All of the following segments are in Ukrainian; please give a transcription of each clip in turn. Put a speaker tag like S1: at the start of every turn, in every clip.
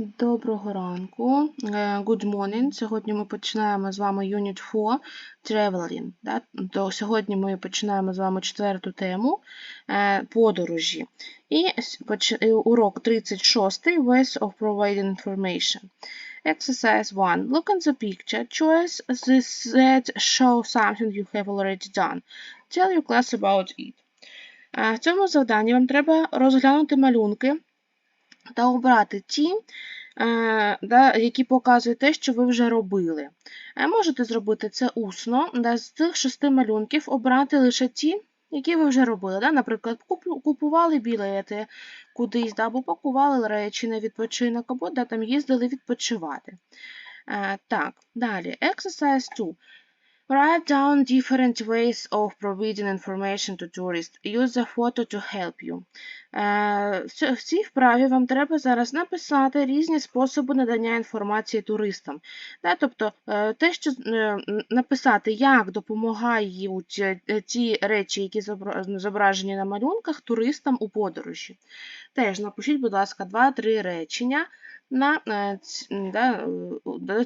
S1: Доброго ранку. Е, Good morning. Сьогодні ми починаємо з вами Unit 4 Traveling. Сьогодні ми починаємо з вами четверту тему е, подорожі. І урок 36 Ways of Providing Information. Exercise 1. Look at the picture. Choose the that show something you have already done. Tell your class about it. Е, В цьому завданні вам треба розглянути малюнки та обрати ті, е, які показують те, що ви вже робили. Е, Можете зробити це усно, з цих шести малюнків обрати лише ті, які ви вже робили. Наприклад, купували білети кудись, або пакували речі на відпочинок, або їздили відпочивати. Е, Так, далі. Exercise 2. Write down different ways of providing information to tourists. Use the photo to help you. Е, В цій вправі вам треба зараз написати різні способи надання інформації туристам. Тобто е, те, що е, написати, як допомагають ті речі, які зображені на малюнках, туристам у подорожі. Теж напишіть, будь ласка, 2-3 речення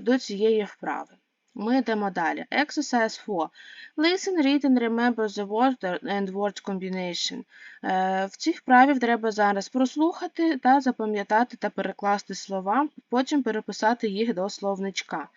S1: до цієї вправи. Ми йдемо далі. Exercise 4. Listen, read and remember the word and word combination. Е, В цій вправі треба зараз прослухати та запам'ятати та перекласти слова, потім переписати їх до словничка.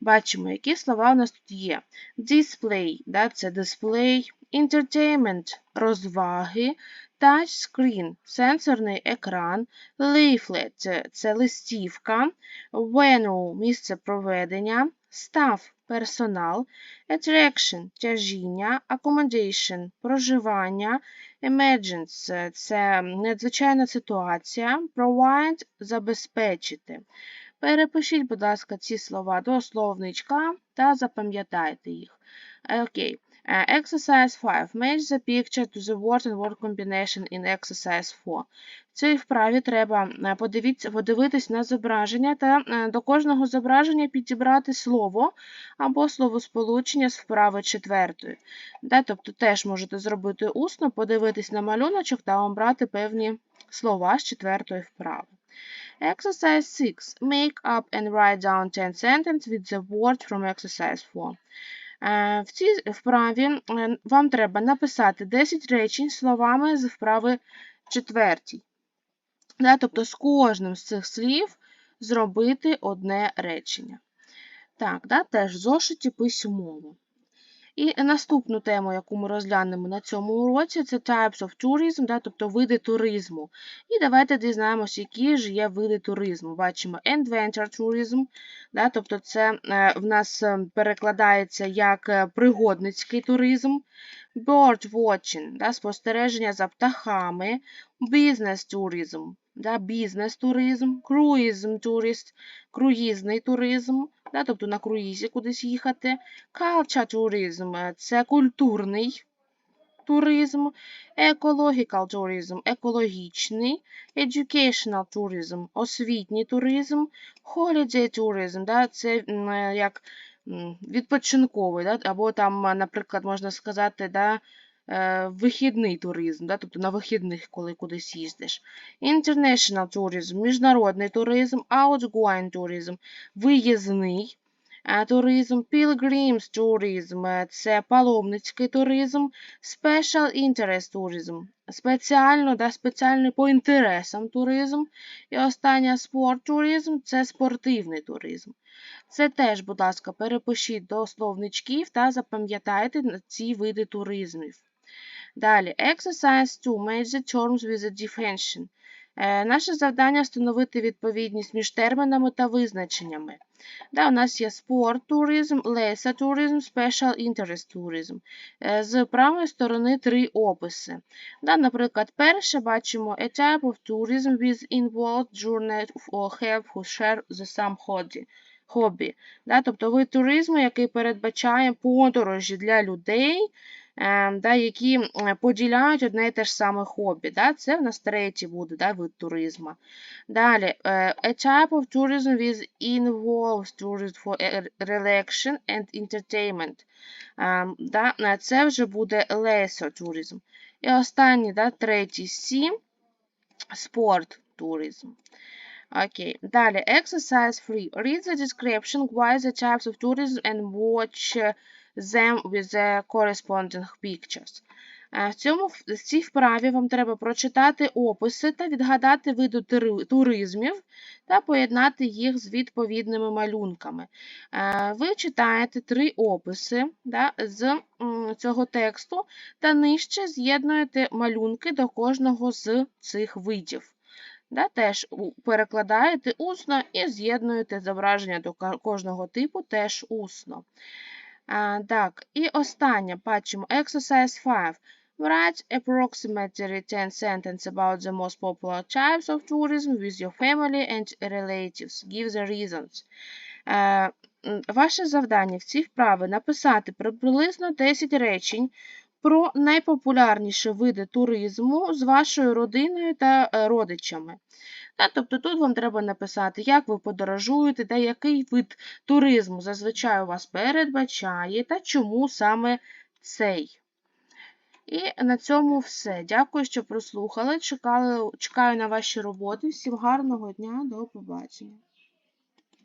S1: Бачимо, які слова у нас тут є. Display, це дисплей, entertainment – розваги, touchscreen – сенсорний екран, leaflet – це листівка, venue – місце проведення, staff – персонал, attraction – тяжіння, accommodation – проживання, emergence – це надзвичайна ситуація, provide – забезпечити. Перепишіть, будь ласка, ці слова до словничка та запам'ятайте їх. Окей. Е, Exercise 5. Match the picture to the word and word combination in exercise 4. В цій вправі треба е, подивитись на зображення та е, до кожного зображення підібрати слово або словосполучення з вправи четвертої. Да, тобто теж можете зробити усно, подивитись на малюночок та обрати певні слова з четвертої вправи. Exercise 6. Make up and write down 10 sentences with the word from exercise 4. Е, В цій вправі е, вам треба написати 10 речень словами з вправи четвертій. Тобто з кожним з цих слів зробити одне речення. Так, теж в зошиті письмово. І наступну тему, яку ми розглянемо на цьому уроці, це types of tourism, да, тобто види туризму. І давайте дізнаємося, які ж є види туризму. Бачимо adventure tourism, да, тобто це е, в нас е, перекладається як е, пригодницький туризм, bird watching, да, спостереження за птахами, business tourism, да, бізнес-туризм, cruising tourist, круїзний туризм, да, тобто на круїзі кудись їхати, culture tourism – це культурний туризм, ecological tourism – екологічний, educational tourism – освітній туризм, holiday tourism – да, це е, як відпочинковий, да, або там, е, наприклад, можна сказати, да, е, вихідний туризм, да, тобто на вихідних, коли кудись їздиш. International tourism – міжнародний туризм, outgoing tourism – виїзний е, туризм, pilgrims tourism – це паломницький туризм, special interest tourism – спеціально, да, спеціальний по інтересам туризм. І остання sport tourism – це спортивний туризм. Це теж, будь ласка, перепишіть до словничків та запам'ятайте ці види туризмів. Далі, exercise 2. Match the terms with the definition. Е, Наше завдання встановити відповідність між термінами та визначеннями. Да, у нас є спорт туризм, леса туризм, special interest туризм. Е, З правої сторони три описи. Да, наприклад, перше бачимо a type of tourism with involved journey or help who share the same hobby. hobby. Да, тобто вид туризму, який передбачає подорожі для людей, да, які поділяють одне і те ж саме хобі. Да? Це в нас третій буде да, вид туризму. Далі, е, a type of tourism with involves tourism for e- relaxation and entertainment. Е, да, е, Це вже буде leisure tourism. І останній, да, третій C – спорт туризм. Окей. Далі. Exercise 3. Read the description, why the types of tourism and watch uh, them with the corresponding pictures. Е, В цьому в цій вправі вам треба прочитати описи та відгадати види туризмів та поєднати їх з відповідними малюнками. Е, Ви читаєте три описи да, з цього тексту та нижче з'єднуєте малюнки до кожного з цих видів. Да, теж перекладаєте усно і з'єднуєте зображення до кожного типу теж усно. Так, і останнє бачимо exercise 5. Write approximately 10 sentences about the most popular types of tourism with your family and relatives. Give the reasons. Е, Ваше завдання в цій вправі написати приблизно 10 речень про найпопулярніші види туризму з вашою родиною та е, родичами. Тобто тут вам треба написати, як ви подорожуєте, та який вид туризму зазвичай у вас передбачає, та чому саме цей. І на цьому все. Дякую, що прослухали. Чекали, чекаю на ваші роботи. Всім гарного дня, до побачення.